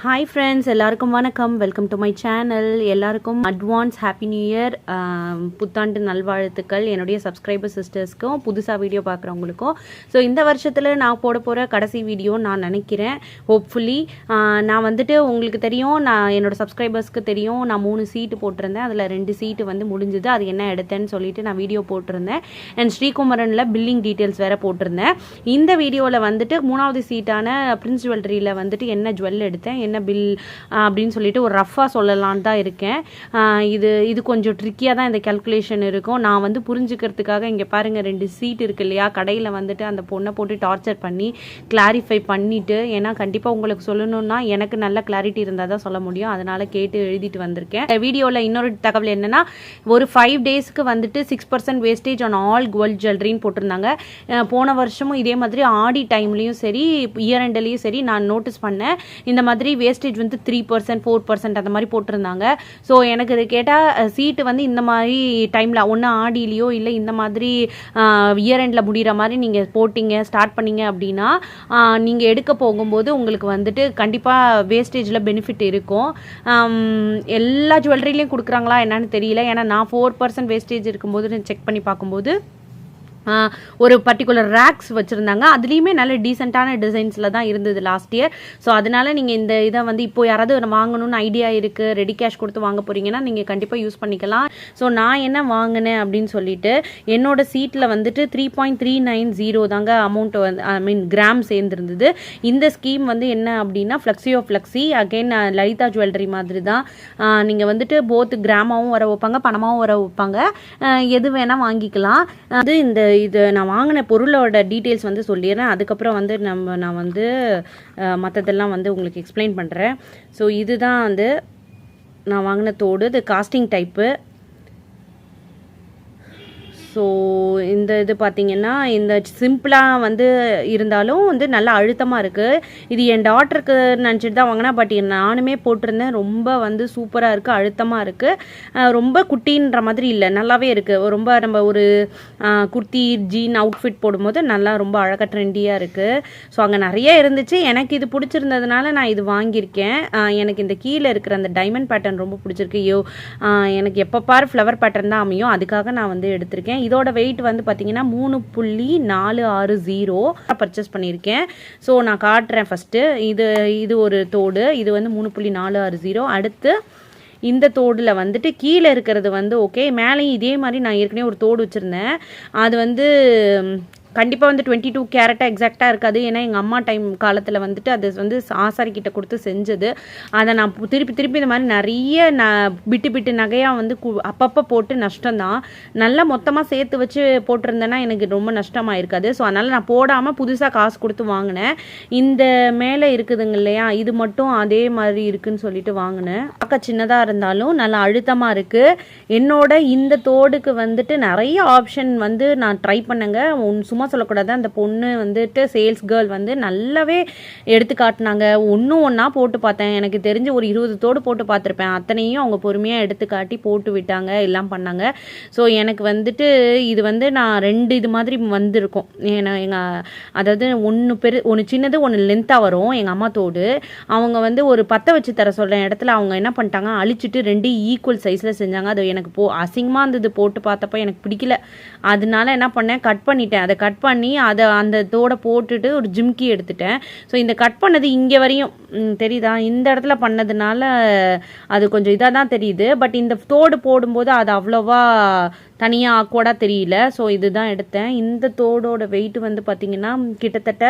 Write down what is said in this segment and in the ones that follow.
Hi friends எல்லாருக்கும் வணக்கம். Welcome to my channel எல்லாருக்கும் அட்வான்ஸ் ஹாப்பி நியூ இயர் புத்தாண்டு நல்வாழ்த்துக்கள். என்னுடைய சப்ஸ்கிரைபர் சிஸ்டர்ஸ்க்கும் புதுசாக வீடியோ பார்க்குறவங்களுக்கும். ஸோ இந்த வருஷத்தில் நான் போட போகிற கடைசி வீடியோ நான் நினைக்கிறேன். ஹோப்ஃபுல்லி நான் வந்துட்டு உங்களுக்கு தெரியும் நான் என்னோட சப்ஸ்கிரைபர்ஸ்க்கு தெரியும். நான் மூணு சீட்டு போட்டிருந்தேன். அதில் ரெண்டு சீட்டு வந்து முடிஞ்சுது. அது என்ன எடுத்தேன்னு சொல்லிட்டு நான் வீடியோ போட்டிருந்தேன். அண்ட் ஸ்ரீகுமரனில் பில்லிங் டீட்டெயில்ஸ் வேறு போட்டிருந்தேன். இந்த வீடியோவில் வந்துட்டு மூணாவது சீட்டான பிரின்ஸ் ஜுவல்லரியில் வந்துட்டு என்ன ஜுவல் எடுத்தேன்? என்ன பில் அப்படின்னு சொல்லிட்டு ஒரு ரஃபாக சொல்லலான்னு தான் இருக்கேன். இது இது கொஞ்சம் ட்ரிக்கியாக தான் இந்த கேல்குலேஷன் இருக்கும். நான் வந்து புரிஞ்சுக்கிறதுக்காக இங்கே பாருங்கள் ரெண்டு சீட் இருக்கு இல்லையா? கடையில் வந்துட்டு அந்த பொண்ணை போட்டு டார்ச்சர் பண்ணி கிளாரிஃபை பண்ணிவிட்டு ஏன்னா கண்டிப்பாக உங்களுக்கு சொல்லணும்னா எனக்கு நல்ல கிளாரிட்டி இருந்தால் தான் சொல்ல முடியும். அதனால் கேட்டு எழுதிட்டு வந்திருக்கேன். வீடியோவில் இன்னொரு தகவல் என்னென்னா ஒரு ஃபைவ் டேஸ்க்கு வந்துட்டு six percent wastage on all gold ஜுவல்லரின்னு போட்டிருந்தாங்க. போன வருஷமும் இதே மாதிரி ஆடி டைம்லேயும் சரி இயர் எண்ட்லேயும் சரி நான் நோட்டீஸ் பண்ணேன். இந்த மாதிரி வேஸ்டேஜ் வந்து த்ரீ பர்சன்ட் ஃபோர் பர்சன்ட் அந்த மாதிரி போட்டிருந்தாங்க. ஸோ எனக்கு இது கேட்டால் சீட்டு வந்து இந்த மாதிரி டைமில் ஒன்று ஆடியிலையோ இல்லை இந்த மாதிரி இயர் எண்டில் முடிகிற மாதிரி நீங்கள் போட்டிங்க ஸ்டார்ட் பண்ணீங்க அப்படின்னா நீங்கள் எடுக்க போகும்போது உங்களுக்கு வந்துட்டு கண்டிப்பாக வேஸ்டேஜில் பெனிஃபிட் இருக்கும். எல்லா ஜுவல்லரிலையும் கொடுக்குறாங்களா என்னன்னு தெரியல. ஏன்னா நான் ஃபோர் பர்சன்ட் வேஸ்டேஜ் இருக்கும்போது செக் பண்ணி பார்க்கும்போது ஒரு பர்டிகுலர் ரேக்ஸ் வச்சுருந்தாங்க. அதுலேயுமே நல்ல டீசெண்டான டிசைன்ஸில் தான் இருந்தது லாஸ்ட் இயர் ஸோ அதனால நீங்கள் இந்த இதை வந்து இப்போ யாராவது வாங்கணும்னு ஐடியா இருக்குது ரெடி கேஷ் கொடுத்து வாங்க போகிறீங்கன்னா நீங்கள் கண்டிப்பாக யூஸ் பண்ணிக்கலாம். ஸோ நான் என்ன வாங்கினேன் அப்படின்னு சொல்லிட்டு என்னோட சீட்டில் வந்துட்டு three point three nine zero தாங்க அமௌண்ட் வந்து ஐ மீன் கிராம் சேர்ந்துருந்தது. இந்த ஸ்கீம் வந்து என்ன அப்படின்னா ஃப்ளெக்ஸியோ ஃப்ளெக்ஸி அகைன் லலிதா ஜுவல்லரி மாதிரி தான். நீங்கள் வந்துட்டு போத் கிராமாவும் வர வைப்பாங்க பணமாகவும் வர வைப்பாங்க. எது வேணால் வாங்கிக்கலாம். அது இந்த இது நான் வாங்கின பொருளோட டீட்டெயில்ஸ் வந்து சொல்லிடுறேன். அதுக்கப்புறம் வந்து நம்ம நான் வந்து மற்றதெல்லாம் வந்து உங்களுக்கு எக்ஸ்பிளைன் பண்ணுறேன் ஸோ இதுதான் வந்து நான் வாங்கின தோடு. இது காஸ்டிங் டைப்பு ஸோ இந்த இது பார்த்தீங்கன்னா இந்த சிம்பிளாக வந்து இருந்தாலும் வந்து நல்லா அழுத்தமாக இருக்குது இது என் டாட்டருக்கு நினச்சிட்டு தான் வாங்கினா பட் நானுமே போட்டிருந்தேன். ரொம்ப வந்து சூப்பராக இருக்குது அழுத்தமாக இருக்குது ரொம்ப குட்டின்ற மாதிரி இல்லை. நல்லாவே இருக்குது ரொம்ப நம்ம ஒரு குர்த்தி ஜீன் அவுட்ஃபிட் போடும்போது நல்லா ரொம்ப அழகாக ட்ரெண்டியாக இருக்குது ஸோ அங்கே நிறைய இருந்துச்சு. எனக்கு இது பிடிச்சிருந்ததுனால நான் இது வாங்கியிருக்கேன். எனக்கு இந்த கீழே இருக்கிற அந்த டைமண்ட் பேட்டர்ன் ரொம்ப பிடிச்சிருக்கு. ஐயோ எனக்கு எப்போ பார் ஃப்ளவர் பேட்டர்ன் தான் அமையும். அதுக்காக நான் வந்து எடுத்திருக்கேன். இதோட வெயிட் வந்து பார்த்தீங்கன்னா மூணு புள்ளி நாலு ஆறு ஜீரோ பர்ச்சேஸ் பண்ணியிருக்கேன். ஸோ நான் காட்டுறேன் ஃபஸ்ட்டு இது இது ஒரு தோடு. இது வந்து மூணு புள்ளி நாலு ஆறு ஜீரோ அடுத்து இந்த தோடில் வந்துட்டு கீழே இருக்கிறது வந்து ஓகே மேலேயும் இதே மாதிரி நான் ஏற்கனவே ஒரு தோடு வச்சுருந்தேன். அது வந்து கண்டிப்பாக வந்து டுவெண்ட்டி டூ கேரட்டாக எக்ஸாக்டாக இருக்காது. ஏன்னா எங்கள் அம்மா டைம் காலத்தில் வந்துட்டு அது வந்து ஆசாரிக்கிட்ட கொடுத்து செஞ்சது. அதை நான் திருப்பி திருப்பி இந்த மாதிரி நிறைய ந பிட்டு பிட்டு நகையாக வந்து கு அப்பப்போ போட்டு நஷ்டம்தான். நல்லா மொத்தமாக சேர்த்து வச்சு போட்டிருந்தேன்னா எனக்கு ரொம்ப நஷ்டமாக இருக்காது ஸோ அதனால் நான் போடாமல் புதுசாக காசு கொடுத்து வாங்கினேன். இந்த மேலே இருக்குதுங்க இல்லையா இது மட்டும் அதே மாதிரி இருக்குன்னு சொல்லிட்டு வாங்கினேன். பார்க்க சின்னதாக இருந்தாலும் நல்லா அழுத்தமாக இருக்குது என்னோட இந்த தோடுக்கு வந்துட்டு நிறைய ஆப்ஷன் வந்து நான் ட்ரை பண்ணேங்க. உன் சும்மா சொல்லக்கூடாது. அந்த பொண்ணு வந்துட்டு சேல்ஸ் கேர்ள் வந்து நல்லாவே எடுத்து காட்டினாங்க. ஒன்றும் ஒன்றா போட்டு பார்த்தேன். எனக்கு தெரிஞ்சு ஒரு இருபது தோடு போட்டு பார்த்துருப்பேன். அத்தனையும் அவங்க பொறுமையாக எடுத்து காட்டி போட்டு விட்டாங்க. எல்லாம் பண்ணாங்க. ஸோ எனக்கு வந்துட்டு இது வந்து நான் ரெண்டு இது மாதிரி வந்திருக்கும். ஏன்னா எங்கள் அதாவது ஒன்று பெரு ஒன்று சின்னது ஒன்று லென்த்தாக வரும். எங்கள் அம்மா தோடு. அவங்க வந்து ஒரு பற்ற வச்சு தர சொல்கிற இடத்துல அவங்க என்ன பண்ணிட்டாங்க? அழிச்சிட்டு ரெண்டு ஈக்குவல் சைஸில் செஞ்சாங்க. அது எனக்கு போ அசிங்கமாக இருந்தது போட்டு பார்த்தப்ப எனக்கு பிடிக்கல. அதனால என்ன பண்ணேன்? கட் பண்ணிட்டேன். அதை கட் பண்ணி அதை அந்த தோடை போட்டுட்டு ஒரு ஜிம்கி எடுத்துட்டேன். ஸோ இந்த கட் பண்ணது இங்கே வரையும் தெரியுதா? இந்த இடத்துல பண்ணதுனால அது கொஞ்சம் இதாக தான் தெரியுது. பட் இந்த தோடு போடும்போது அது அவ்வளோவா தனியாக ஆக்வர்டாக தெரியல. ஸோ இதுதான் எடுத்தேன். இந்த தோடோட வெயிட் வந்து பார்த்திங்கன்னா கிட்டத்தட்ட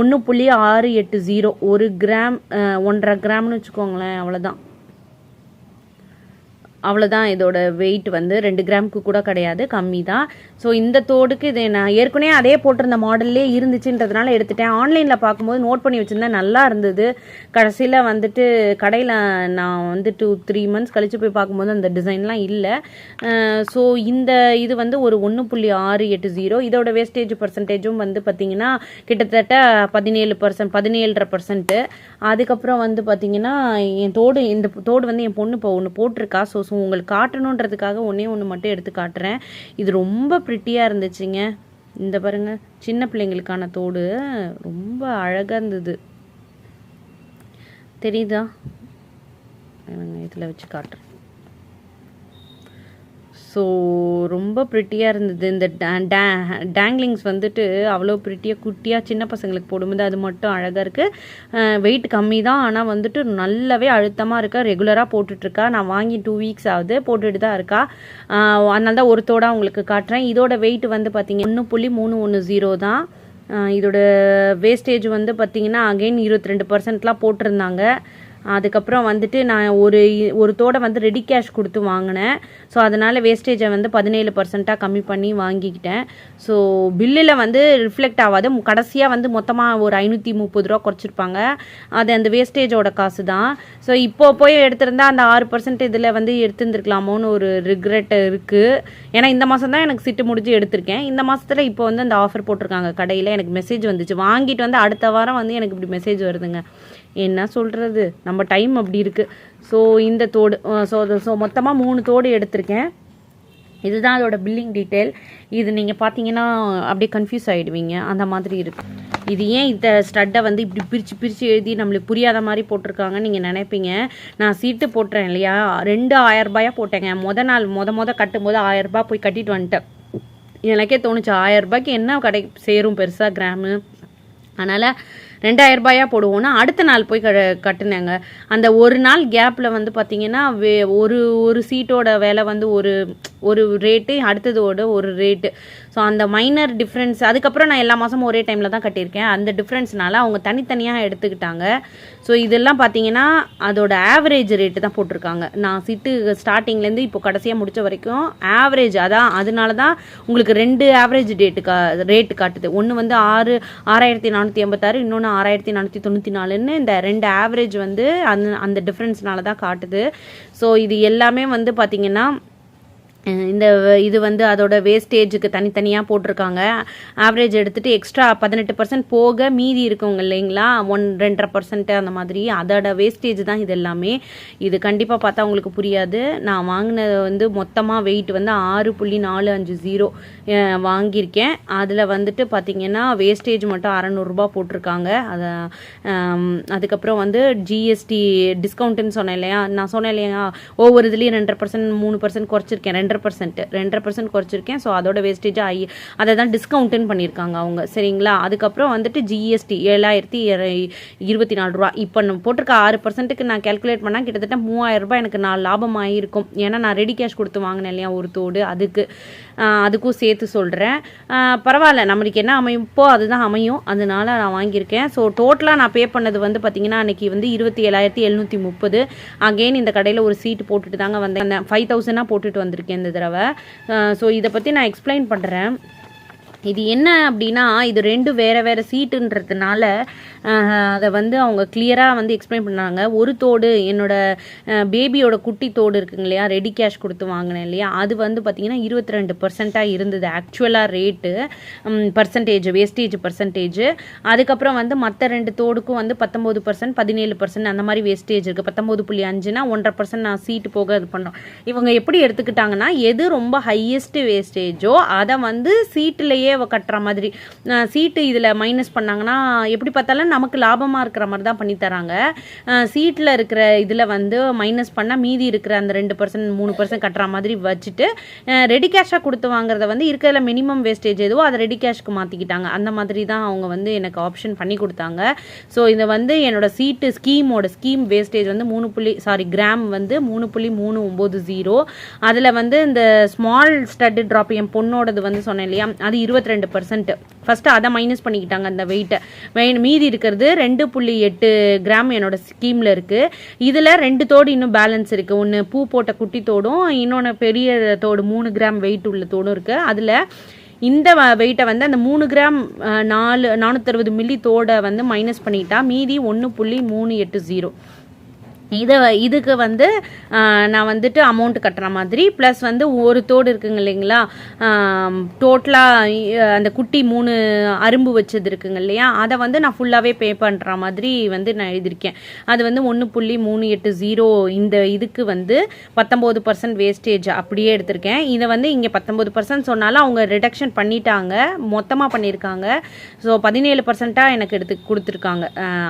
ஒன்று புள்ளி ஆறு எட்டு ஜீரோ ஒரு கிராம் ஒன்றரை கிராம்னு வச்சுக்கோங்களேன் அவ்வளோதான் அவ்வளோதான் இதோட வெயிட் வந்து ரெண்டு கிராமுக்கு கூட கிடையாது கம்மி தான் ஸோ இந்த தோடுக்கு இது நான் ஏற்கனவே அதே போட்டிருந்த மாடல்லே இருந்துச்சுன்றதுனால எடுத்துட்டேன். ஆன்லைனில் பார்க்கும்போது நோட் பண்ணி வச்சுருந்தேன் நல்லா இருந்தது. கடைசியில் வந்துட்டு கடையில் நான் வந்து டூ த்ரீ மந்த்ஸ் கழித்து போய் பார்க்கும்போது அந்த டிசைன்லாம் இல்லை. ஸோ இந்த இது வந்து ஒரு ஒன்று புள்ளி ஆறு எட்டு ஜீரோ இதோட வேஸ்டேஜ் பர்சன்டேஜும் வந்து பார்த்திங்கன்னா கிட்டத்தட்ட பதினேழு பர்சன்ட் பதினேழரை பர்சன்ட்டு அதுக்கப்புறம் வந்து பார்த்திங்கன்னா என் தோடு இந்த தோடு வந்து என் பொண்ணு இப்போ ஒன்று போட்டிருக்கா. ஸோ ஸோ உங்களுக்கு காட்டணுன்றதுக்காக ஒன்றே ஒன்று மட்டும் எடுத்து காட்டுறேன். இது ரொம்ப ப்ரிட்டியாக இருந்துச்சுங்க. இந்த பாருங்க சின்ன பிள்ளைங்களுக்கான தோடு. ரொம்ப அழகாக இருந்தது. தெரியுதா? இதில் வச்சு காட்டுறேன். ஸோ ரொம்ப ப்ரிட்டியாக இருந்தது. இந்த டேங்லிங்ஸ் வந்துட்டு அவ்வளோ ப்ரிட்டியாக குட்டியாக சின்ன பசங்களுக்கு போடும்போது அது மட்டும் அழகாக இருக்குது வெயிட் கம்மி தான். ஆனால் வந்துட்டு நல்லாவே அழுத்தமாக இருக்கா. ரெகுலராக போட்டுட்ருக்கா நான் வாங்கி டூ வீக்ஸ் ஆகுது. போட்டுட்டு தான் இருக்கா. அதனால தான் ஒருத்தோட உங்களுக்கு காட்டுறேன். இதோட வெயிட் வந்து பார்த்தீங்க ஒன்று புள்ளி மூணு ஒன்று ஜீரோ தான். இதோட வேஸ்டேஜ் வந்து பார்த்தீங்கன்னா அகைன் இருபத்தி ரெண்டு பர்சன்ட்லாம் போட்டிருந்தாங்க. அதுக்கப்புறம் வந்துட்டு நான் ஒரு ஒரு தோடை வந்து ரெடி கேஷ் கொடுத்து வாங்கினேன். ஸோ அதனால் வேஸ்டேஜை வந்து பதினேழு பர்சண்ட்டாக கம்மி பண்ணி வாங்கிக்கிட்டேன். ஸோ பில்லில் வந்து ரிஃப்ளெக்ட் ஆகாது. கடைசியாக வந்து மொத்தமாக ஒரு ஐநூற்றி முப்பது ரூபா குறைச்சிருப்பாங்க. அது அந்த வேஸ்டேஜோட காசு தான் ஸோ இப்போ போய் எடுத்திருந்தா அந்த ஆறு பர்சன்ட் இதில் வந்து எடுத்துருந்துருக்கலாமோன்னு ஒரு ரிக்ரெட் இருக்குது ஏன்னா இந்த மாதம் தான் எனக்கு சிட்டு முடிஞ்சு எடுத்திருக்கேன். இந்த மாதத்தில் இப்போ வந்து அந்த ஆஃபர் போட்டிருக்காங்க கடையில். எனக்கு மெசேஜ் வந்துச்சு. வாங்கிட்டு வந்து அடுத்த வாரம் வந்து எனக்கு இப்படி மெசேஜ் வருதுங்க. என்ன சொல்கிறது நம்ம டைம் அப்படி இருக்குது ஸோ இந்த தோடு ஸோ ஸோ மொத்தமாக மூணு தோடு எடுத்திருக்கேன். இதுதான் அதோட பில்லிங் டீட்டெயில் இது நீங்கள் பார்த்தீங்கன்னா அப்படியே கன்ஃபியூஸ் ஆகிடுவீங்க அந்த மாதிரி இருக்குது இது ஏன் இந்த ஸ்டட்டை வந்து இப்படி பிரித்து பிரித்து எழுதி நம்மளுக்கு புரியாத மாதிரி போட்டிருக்காங்கன்னு நீங்கள் நினைப்பீங்க. நான் சீட்டு போட்டுறேன் இல்லையா? ரெண்டு ஆயரரூபாயாக போட்டேங்க. மொதல் நாள் முத முத கட்டும்போது போது ரூபாய் போய் கட்டிட்டு வந்துட்டேன். எனக்கே தோணுச்சு ஆயரரூபாய்க்கு என்ன கடை சேரும் பெருசாக கிராமு? அதனால் ரெண்டாயிரம் ரூபாயா போடுவோன்னா அடுத்த நாள் போய் க கட்டினாங்க. அந்த ஒரு நாள் கேப்பில் வந்து பார்த்தீங்கன்னா வே ஒரு ஒரு சீட்டோட விலை வந்து ஒரு ஒரு ரேட்டு அடுத்ததோட ஒரு ரேட்டு ஸோ அந்த மைனர் டிஃப்ரென்ஸ் அதுக்கப்புறம் நான் எல்லா மாதமும் ஒரே டைமில் தான் கட்டியிருக்கேன். அந்த டிஃப்ரென்ஸ்னால அவங்க தனித்தனியாக எடுத்துக்கிட்டாங்க. ஸோ இதெல்லாம் பார்த்தீங்கன்னா அதோட ஆவரேஜ் ரேட்டு தான் போட்டிருக்காங்க. நான் சிட்டு ஸ்டார்டிங்லேருந்து இப்போ கடைசியாக முடித்த வரைக்கும் ஆவரேஜ் அதான் அதனால தான் உங்களுக்கு ரெண்டு ஆவரேஜ் டேட்டு கா ரேட்டு காட்டுது. ஒன்று வந்து ஆறு ஆறாயிரத்தி நானூற்றி எண்பத்தாறு இன்னொன்று ஆறாயிரத்தி நானூற்றி தொண்ணூற்றி நாலுன்னு இந்த ரெண்டு ஆவரேஜ் வந்து அந்த அந்த டிஃப்ரென்ஸ்னால தான் காட்டுது. ஸோ இது எல்லாமே வந்து பார்த்தீங்கன்னா இந்த இது வந்து அதோட வேஸ்டேஜுக்கு தனித்தனியாக போட்டிருக்காங்க. ஆவரேஜ் எடுத்துட்டு எக்ஸ்ட்ரா பதினெட்டு பர்சன்ட் போக மீதி இருக்குங்க இல்லைங்களா? ஒன் ரெண்டரை பர்சன்ட் அந்த மாதிரி. அதோட வேஸ்டேஜ் தான் இது எல்லாமே. இது கண்டிப்பாக பார்த்தா உங்களுக்கு புரியாது. நான் வாங்கினது வந்து மொத்தமாக வெயிட் வந்து ஆறு புள்ளி நாலு அஞ்சு ஜீரோ வாங்கியிருக்கேன். அதில் வந்துட்டு பார்த்தீங்கன்னா வேஸ்டேஜ் மட்டும் அறநூறுபா போட்டிருக்காங்க. அதை அதுக்கப்புறம் வந்து ஜிஎஸ்டி டிஸ்கவுண்ட்டுன்னு சொன்னேன் இல்லையா? நான் சொன்னேன் இல்லையா? ஒவ்வொரு இதுலேயும் ரெண்டரை பர்சன்ட் மூணு பர்சன்ட் குறைச்சிருக்கேன். ரெண்டு ரெண்டரை பர்சன்ட் ரெண்டரை பர்சன்ட் குறைச்சிருக்கேன். ஸோ அதோட வேஸ்டேஜாக ஆகி அதை தான் டிஸ்கவுண்ட்டுன்னு பண்ணியிருக்காங்க அவங்க. சரிங்களா? அதுக்கப்புறம் வந்துட்டு ஜிஎஸ்டி ஏழாயிரத்தி இருபத்தி நாலு ரூபா இப்போ நம்ம போட்டிருக்க ஆறு பர்சன்ட்டுக்கு நான் கேல்குலேட் பண்ணால் கிட்டத்தட்ட மூவாயிரம் ரூபாய் எனக்கு நான் லாபம் ஆகிருக்கும் ஏன்னா நான் ரெடி கேஷ் கொடுத்து வாங்கினேன் இல்லையா ஒரு தோடு. அதுக்கு அதுக்கும் சேர்த்து சொல்கிறேன் பரவாயில்ல. நம்மளுக்கு என்ன அமைப்போ அதுதான் அமையும். அதனால நான் வாங்கியிருக்கேன். ஸோ டோட்டலாக நான் பே பண்ணது வந்து பார்த்தீங்கன்னா அன்றைக்கி வந்து இருபத்தி ஏழாயிரத்தி எழுநூற்றி முப்பது. அகெயின் இந்த கடையில் ஒரு சீட்டு போட்டுட்டு தாங்க வந்தேன். ஃபைவ் தௌசண்டாக போட்டுட்டு வந்திருக்கேன். இந்த தடவை. ஸோ இதை பற்றி நான் எக்ஸ்பிளைன் பண்ணுறேன் இது என்ன அப்படின்னா இது ரெண்டு வேறு வேறு சீட்டுன்றதுனால அதை வந்து அவங்க கிளியராக வந்து எக்ஸ்பிளைன் பண்ணாங்க. ஒரு தோடு என்னோட பேபியோட குட்டி தோடு இருக்குங்க இல்லையா ரெடி கேஷ் கொடுத்து வாங்கினேன் இல்லையா அது வந்து பார்த்திங்கன்னா இருபத்தி ரெண்டு பர்சண்ட்டாக இருந்தது ஆக்சுவலாக ரேட்டு பர்சன்டேஜ் வேஸ்டேஜ் பர்சன்டேஜ் அதுக்கப்புறம் வந்து மற்ற ரெண்டு தோடுக்கும் வந்து பத்தொம்போது பர்சன்ட் பதினேழு பர்சன்ட் அந்த மாதிரி வேஸ்டேஜ் இருக்குது பத்தொம்போது புள்ளி அஞ்சுனா ஒன்றரை பர்சன்ட் நான் சீட்டு போக இது பண்ணோம். இவங்க எப்படி எடுத்துக்கிட்டாங்கன்னா எது ரொம்ப ஹையஸ்ட் வேஸ்டேஜோ அதை வந்து சீட்டுலேயே கட்டுற மாதிரி. சீட்டு இதில் மைனஸ் பண்ணாங்கன்னா எப்படி பார்த்தாலும் நமக்கு லாபமாக இருக்கிற மாதிரி தான் பண்ணி தராங்க. சீட்டில் இருக்கிற இதில் வந்து மைனஸ் பண்ணால் மீதி இருக்கிற அந்த ரெண்டு பர்சன்ட் மூணு பர்சன்ட் கட்டுற மாதிரி வச்சுட்டு ரெடி கேஷாக கொடுத்து வாங்குறத வந்து இருக்கிறதுல மினிமம் வேஸ்டேஜ் எதுவோ அதை ரெடி கேஷ்க்கு மாற்றிக்கிட்டாங்க அந்த மாதிரி தான் அவங்க வந்து எனக்கு ஆப்ஷன் பண்ணி கொடுத்தாங்க. ஸோ இதை வந்து என்னோட சீட்டு ஸ்கீமோட ஸ்கீம் வேஸ்டேஜ் வந்து மூணு புள்ளி சாரி கிராம் வந்து மூணு புள்ளி மூணு ஒம்பது ஜீரோ அதில் வந்து இந்த ஸ்மால் ஸ்டட்டு ட்ராப் என் பொண்ணோடது வந்து சொன்னேன் இல்லையா? அது இருபத்தி ரெண்டு பர்சன்ட் ஃபஸ்ட்டு அதை மைனஸ் பண்ணிக்கிட்டாங்க அந்த வெயிட்டை வெய் மீதி இருக்கிறது ரெண்டு புள்ளி எட்டு கிராம் என்னோட ஸ்கீமில் இருக்குது இதில் ரெண்டு தோடு இன்னும் பேலன்ஸ் இருக்குது ஒன்று பூ போட்ட குட்டி தோடும் இன்னொன்று பெரிய தோடு மூணு கிராம் வெயிட் உள்ள தோடும் இருக்குது அதில் இந்த வெயிட்டை வந்து அந்த மூணு கிராம் நாலு நானூற்றறுபது மில்லி தோடை வந்து மைனஸ் பண்ணிட்டா மீதி ஒன்று புள்ளி மூணு எட்டு ஜீரோ இதை இதுக்கு வந்து நான் வந்துட்டு அமௌண்ட் கட்டுற மாதிரி ப்ளஸ் வந்து ஒரு தோடு இருக்குங்க இல்லைங்களா? டோட்டலாக அந்த குட்டி மூணு அரும்பு வச்சது இருக்குங்க இல்லையா? அதை வந்து நான் ஃபுல்லாகவே பே பண்ணுற மாதிரி வந்து நான் எழுதியிருக்கேன் அது வந்து ஒன்று புள்ளி மூணு எட்டு ஜீரோ இந்த இதுக்கு வந்து பத்தொம்போது பர்சன்ட் வேஸ்டேஜ் அப்படியே எடுத்திருக்கேன். இதை வந்து இங்கே பத்தொம்போது பர்சன்ட் சொன்னாலும் அவங்க ரிடக்ஷன் பண்ணிட்டாங்க. மொத்தமாக பண்ணியிருக்காங்க. ஸோ பதினேழு பர்சண்ட்டாக எனக்கு எடுத்து கொடுத்துருக்காங்க.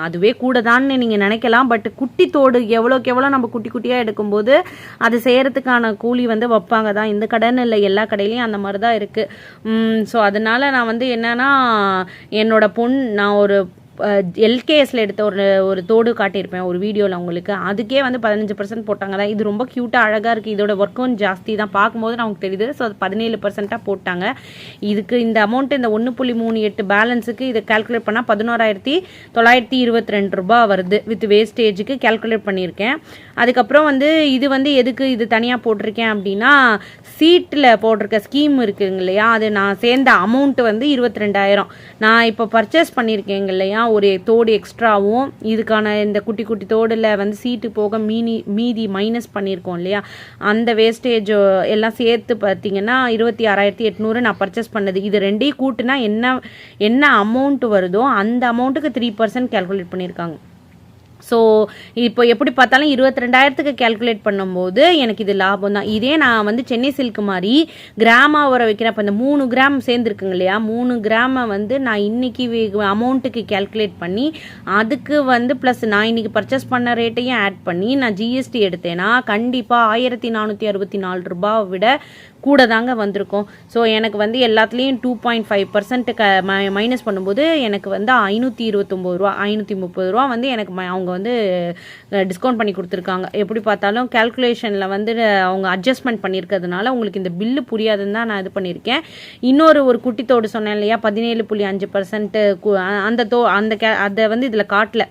அதுவே கூட தான்னு நீங்கள் நினைக்கலாம். பட் குட்டி தோடு எவ்வளோக்கு எவ்வளோ நம்ம குட்டி குட்டியாக எடுக்கும்போது அது செய்கிறதுக்கான கூலி வந்து வைப்பாங்க தான் இந்த கடைன்னு இல்லை எல்லா கடையிலையும் அந்த மாதிரி தான் இருக்குது ஸோ அதனால நான் வந்து என்னன்னா என்னோட பொண் நான் ஒரு எல்கேஎஸில் எடுத்த ஒரு ஒரு தோடு காட்டியிருப்பேன் ஒரு வீடியோவில் உங்களுக்கு. அதுக்கே வந்து பதினஞ்சு பர்சன்ட் போட்டாங்க. இது ரொம்ப க்யூட்டாக அழகாக இருக்குது இதோட ஒர்க்கும் ஜாஸ்தி தான். பார்க்கும்போது நமக்கு தெரியுது. ஸோ அது பதினேழு பர்சன்ட்டாக போட்டாங்க. இதுக்கு இந்த அமௌண்ட் இந்த ஒன்று புள்ளி மூணு எட்டு பேலன்ஸுக்கு இதை கால்குலேட் பண்ணால் பதினோராயிரத்தி தொள்ளாயிரத்தி இருபத்தி ரெண்டு ரூபாய் வருது. வித் வேஸ்டேஜுக்கு கால்குலேட் பண்ணியிருக்கேன். அதுக்கப்புறம் வந்து இது வந்து எதுக்கு இது தனியாக போட்டிருக்கேன் அப்படின்னா சீட்டில் போட்டிருக்க ஸ்கீம் இருக்குங்க இல்லையா? அது நான் சேர்ந்த அமௌண்ட்டு வந்து இருபத்தி ரெண்டாயிரம். நான் இப்போ பர்ச்சேஸ் பண்ணியிருக்கேங்க இல்லையா? ஒரு தோடு எக்ஸ்ட்ராவும் இதுக்கான இந்த குட்டி குட்டி தோடில் வந்து சீட்டு போக மீனி மீதி மைனஸ் பண்ணியிருக்கோம் இல்லையா? அந்த வேஸ்டேஜ் எல்லாம் சேர்த்து பார்த்தீங்கன்னா இருபத்தி ஆறாயிரத்தி எட்நூறு நான் பர்ச்சேஸ் பண்ணது. இது ரெண்டையும் கூட்டுனா என்ன என்ன அமௌண்ட் வருதோ அந்த அமௌண்ட்டுக்கு த்ரீ பர்சன்ட் கேல்குலேட் பண்ணியிருக்காங்க ஸோ இப்போ எப்படி பார்த்தாலும் இருபத்தி ரெண்டாயிரத்துக்கு கேல்குலேட் பண்ணும்போது எனக்கு இது லாபம் தான். இதே நான் வந்து சென்னை சில்க் மாதிரி கிராமா உர வைக்கிறேன். அப்போ இந்த மூணு கிராம் சேர்ந்துருக்குங்க இல்லையா? மூணு கிராமை வந்து நான் இன்னைக்கு அமௌண்ட்டுக்கு கேல்குலேட் பண்ணி அதுக்கு வந்து ப்ளஸ் நான் இன்னைக்கு பர்ச்சேஸ் பண்ண ரேட்டையும் ஆட் பண்ணி நான் ஜிஎஸ்டி எடுத்தேன்னா கண்டிப்பாக ஆயிரத்தி நானூற்றி அறுபத்தி நாலு ரூபாவை விட கூட தாங்க வந்திருக்கும். ஸோ எனக்கு வந்து எல்லாத்துலேயும் டூ பாயிண்ட் ஃபைவ் பர்சன்ட் க மைனஸ் பண்ணும்போது எனக்கு வந்து ஐநூற்றி இருபத்தொம்போது ரூபா ஐநூற்றி முப்பது ரூபா வந்து எனக்கு அவங்க வந்து டிஸ்கவுண்ட் பண்ணி கொடுத்துருக்காங்க. எப்படி பார்த்தாலும் கேல்குலேஷனில் வந்து அவங்க அட்ஜஸ்ட்மெண்ட் பண்ணியிருக்கிறதுனால உங்களுக்கு இந்த பில்லு புரியாதுன்னு தான் நான் இது பண்ணியிருக்கேன் இன்னொரு ஒரு குட்டி தோடு சொன்னேன் இல்லையா பதினேழு புள்ளி அஞ்சு பர்சன்ட்டு அந்த தோ அந்த கே அதை வந்து இதில் காட்டல.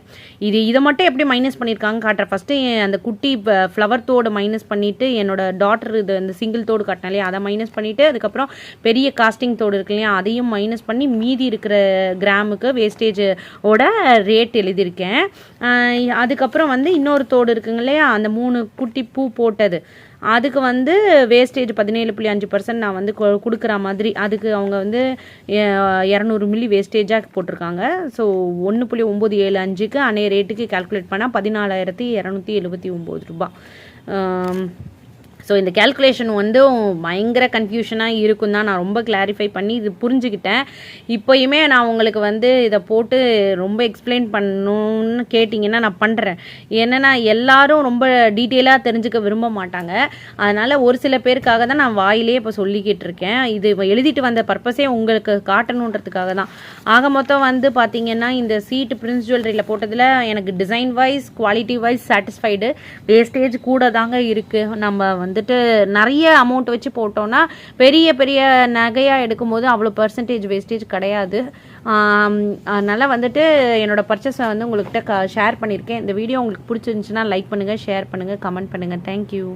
இது இதை மட்டும் எப்படி மைனஸ் பண்ணியிருக்காங்க காட்டுறேன். ஃபஸ்ட்டு அந்த குட்டி ஃப்ளவர் தோடு மைனஸ் பண்ணிவிட்டு என்னோட டாட்டர் இது அந்த சிங்கிள் தோடு காட்டினாலே இல்லையா? அதை மைனஸ் பண்ணிவிட்டு அதுக்கப்புறம் பெரிய காஸ்டிங் தோடு இருக்கு இல்லையா? அதையும் மைனஸ் பண்ணி மீதி இருக்கிற கிராமுக்கு வேஸ்டேஜ் ரேட் எழுதியிருக்கேன். அதுக்கப்புறம் வந்து இன்னொரு தோடு இருக்குங்க இல்லையா? அந்த மூணு குட்டி பூ போட்டது. அதுக்கு வந்து வேஸ்டேஜ் பதினேழு புள்ளி அஞ்சு பர்சன்ட் நான் வந்து கொ- கொடுக்குற மாதிரி அதுக்கு அவங்க வந்து இரநூறு மில்லி வேஸ்டேஜாக போட்டிருக்காங்க. ஸோ ஒன்று புள்ளி ஒம்பது ஏழு அஞ்சுக்கு அன்னைய ரேட்டுக்கு கால்குலேட் பண்ணால் பதினாலாயிரத்தி இரநூத்தி எழுபத்தி ஒம்பது ரூபாய். ஸோ இந்த கேல்குலேஷன் வந்து பயங்கர கன்ஃபியூஷனாக இருக்கும் தான் நான் ரொம்ப கிளாரிஃபை பண்ணி இது புரிஞ்சுக்கிட்டேன். இப்போயுமே நான் உங்களுக்கு வந்து இதை போட்டு ரொம்ப எக்ஸ்பிளைன் பண்ணணும்னு கேட்டிங்கன்னா நான் பண்ணுறேன் என்னென்னா எல்லாரும் ரொம்ப டீட்டெயிலாக தெரிஞ்சுக்க விரும்ப மாட்டாங்க. அதனால் ஒரு சில பேருக்காக தான் நான் வாயிலே இப்போ சொல்லிக்கிட்டு இருக்கேன். இது எழுதிட்டு வந்த பர்பஸே உங்களுக்கு காட்டணுன்றதுக்காக தான். ஆக மொத்தம் வந்து பார்த்தீங்கன்னா இந்த சீட்டு பிரின்ஸ் ஜுவல்லரியில் போட்டதில் எனக்கு design wise quality wise satisfied wastage கூட தாங்க இருக்குது நம்ம வந்து வந்துட்டு நிறைய அமௌண்ட் வச்சு போட்டோன்னா பெரிய பெரிய நகையாக எடுக்கும்போது அவ்வளோ பர்சன்டேஜ் வேஸ்டேஜ் கிடையாது. அதனால் வந்துட்டு என்னோட பர்ச்சேஸை வந்து உங்கள்கிட்ட க ஷேர் பண்ணியிருக்கேன். இந்த வீடியோ உங்களுக்கு பிடிச்சிருந்துச்சுன்னா லைக் பண்ணுங்கள் ஷேர் பண்ணுங்கள் கமெண்ட் பண்ணுங்கள் தேங்க்யூ